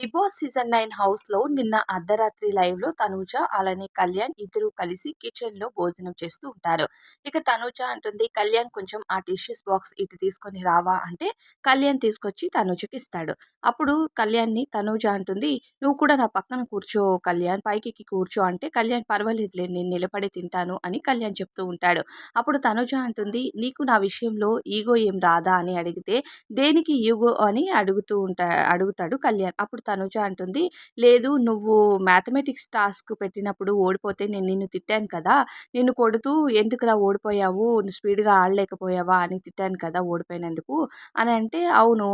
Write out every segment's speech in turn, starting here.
Big season nine హౌస్లో నిన్న అర్ధరాత్రి లైవ్లో తనూజ అలానే కళ్యాణ్ ఇద్దరు కలిసి కిచెన్లో భోజనం చేస్తూ ఉంటారు. ఇక తనూజ అంటుంది కళ్యాణ్ కొంచెం ఆ టిష్యూస్ బాక్స్ ఇటు తీసుకొని రావా అంటే కళ్యాణ్ తీసుకొచ్చి తనూజకి ఇస్తాడు. అప్పుడు కళ్యాణ్ని తనూజ అంటుంది నువ్వు కూడా నా పక్కన కూర్చో కళ్యాణ్ పైకి కూర్చో అంటే కళ్యాణ్ పర్వాలేదులే నేను నిలబడి తింటాను అని కళ్యాణ్ చెప్తూ ఉంటాడు. అప్పుడు తనూజ అంటుంది నీకు నా విషయంలో ఈగో ఏం రాదా? అని అడిగితే దేనికి ఈగో? అని అడుగుతూ ఉంటా అడుగుతాడు కళ్యాణ్. అప్పుడు తనుజ అంటుంది. లేదు నువ్వు మ్యాథమెటిక్స్ టాస్క్ పెట్టినప్పుడు ఓడిపోతే నేను నిన్ను తిట్టాను కదా. నిన్ను కొడుతూ ఎందుకురా ఓడిపోయావు? నువ్వు స్పీడ్గా ఆడలేకపోయావా? అని తిట్టాను కదా ఓడిపోయినందుకు. అని అంటే అవును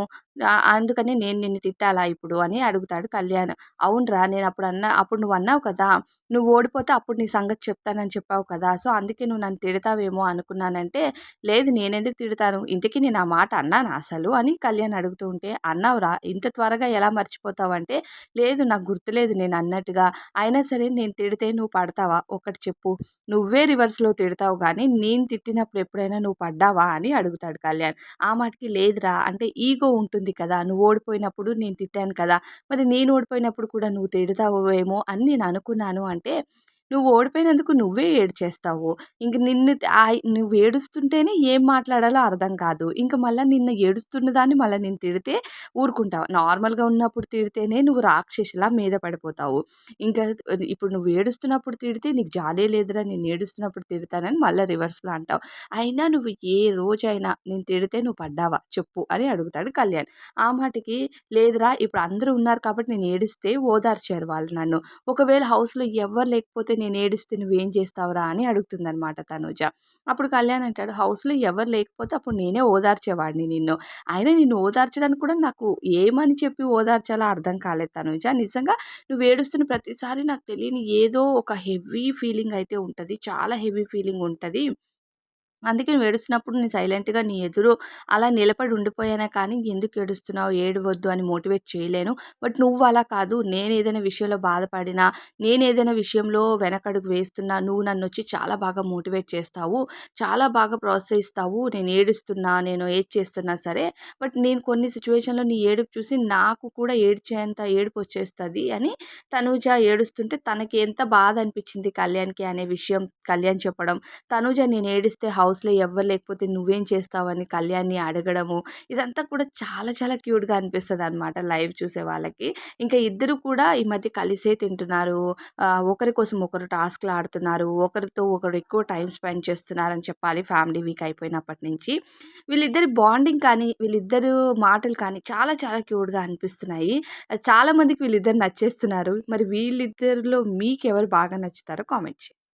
అందుకని నేను నిన్ను తిట్టాలా ఇప్పుడు అని అడుగుతాడు కళ్యాణ్. అవునరా నేను అప్పుడు అన్నా అప్పుడు నువ్వు అన్నావు కదా నువ్వు ఓడిపోతే అప్పుడు నీ సంగతి చెప్తానని చెప్పావు కదా సో అందుకే నువ్వు నన్ను తిడతావేమో అనుకున్నానంటే లేదు నేనెందుకు తిడతాను ఇంతకీ నేను ఆ మాట అన్నాను అసలు అని కళ్యాణ్ అడుగుతూ ఉంటే అన్నావురా ఇంత త్వరగా ఎలా మర్చిపోతావంటే లేదు నాకు గుర్తులేదు నేను అన్నట్టుగా అయినా సరే నేను తిడితే నువ్వు పడతావా? ఒకటి చెప్పు నువ్వే రివర్స్లో తిడతావు కానీ నేను తిట్టినప్పుడు ఎప్పుడైనా నువ్వు పడ్డావా అని అడుగుతాడు కళ్యాణ్. ఆ మాటకి లేదురా అంటే ఈగో ఉంటుంది కదా! నువ్వు ఓడిపోయినప్పుడు నేను తిట్టాను కదా! మరి నేను ఓడిపోయినప్పుడు కూడా నువ్వు తిడతావేమో అని నేను అనుకున్నాను అంటే నువ్వు ఓడిపోయినందుకు నువ్వే ఏడ్చేస్తావు. ఇంక నిన్ను నువ్వు ఏడుస్తుంటేనే ఏం మాట్లాడాలో అర్థం కాదు. ఇంకా మళ్ళీ నిన్న ఏడుస్తున్న దాన్ని మళ్ళీ నేను తిడితే ఊరుకుంటావు. నార్మల్గా ఉన్నప్పుడు తిడితేనే నువ్వు రాక్షసిలా మీద పడిపోతావు. ఇంకా ఇప్పుడు నువ్వు ఏడుస్తున్నప్పుడు తిడితే నీకు జాలే లేదురా నేను ఏడుస్తున్నప్పుడు తిడతానని మళ్ళీ రివర్స్లో అంటావు. అయినా నువ్వు ఏ రోజైనా నేను తిడితే నువ్వు పడ్డావా? చెప్పు అని అడుగుతాడు కళ్యాణ్. ఆ మాటకి లేదురా ఇప్పుడు అందరూ ఉన్నారు కాబట్టి నేను ఏడిస్తే ఓదార్చారు వాళ్ళు నన్ను. ఒకవేళ హౌస్లో ఎవరు లేకపోతే నేను ఏడిస్తే నువ్వేం చేస్తావురా అని అడుగుతుందనమాట తనుజ. అప్పుడు కళ్యాణ్ అంటాడు హౌస్లో ఎవరు లేకపోతే అప్పుడు నేనే ఓదార్చేవాడిని నిన్ను. అయినా నిన్ను ఓదార్చడానికి కూడా నాకు ఏమని చెప్పి ఓదార్చాలో అర్థం కాలేదు తనుజ. నిజంగా నువ్వు ఏడుస్తున్న ప్రతిసారి నాకు తెలియని ఏదో ఒక హెవీ ఫీలింగ్ అయితే ఉంటుంది. చాలా హెవీ ఫీలింగ్ ఉంటుంది. అందుకే నువ్వు ఏడుస్తున్నప్పుడు నేను సైలెంట్గా నీ ఎదురు అలా నిలబడి ఉండిపోయానే కానీ ఎందుకు ఏడుస్తున్నావు? ఏడవద్దు అని మోటివేట్ చేయలేను. బట్ నువ్వు అలా కాదు. నేను ఏదైనా విషయంలో బాధపడినా నేను ఏదైనా విషయంలో వెనకడుగు వేస్తున్నా నువ్వు నన్ను వచ్చి చాలా బాగా మోటివేట్ చేస్తావు. చాలా బాగా ప్రోత్సహిస్తావు. నేను ఏడుస్తున్నా నేను ఏడ్ చేస్తున్నా సరే. బట్ నేను కొన్ని సిచ్యువేషన్లో నీ ఏడుపు చూసి నాకు కూడా ఏడ్చేంత ఏడుపు వచ్చేస్తుంది అని తనూజ ఏడుస్తుంటే తనకి ఎంత బాధ అనిపించింది కళ్యాణ్కి అనే విషయం కళ్యాణ్ చెప్పడం. తనూజ నేను ఏడిస్తే హౌస్ హౌస్లో ఎవ్వరు లేకపోతే నువ్వేం చేస్తావని కళ్యాణ్ని అడగడము ఇదంతా కూడా చాలా చాలా క్యూట్గా అనిపిస్తుంది అనమాట లైవ్ చూసే వాళ్ళకి. ఇంకా ఇద్దరు కూడా ఈ మధ్య కలిసే తింటున్నారు. ఒకరి కోసం ఒకరు టాస్క్లు ఆడుతున్నారు. ఒకరితో ఒకరు ఎక్కువ టైం స్పెండ్ చేస్తున్నారని చెప్పాలి ఫ్యామిలీ వీక్ అయిపోయినప్పటి నుంచి. వీళ్ళిద్దరి బాండింగ్ కానీ వీళ్ళిద్దరు మాటలు కానీ చాలా చాలా క్యూట్గా అనిపిస్తున్నాయి. చాలామందికి వీళ్ళిద్దరు నచ్చేస్తున్నారు. మరి వీళ్ళిద్దరిలో మీకు ఎవరు బాగా నచ్చుతారో కామెంట్ చేయండి.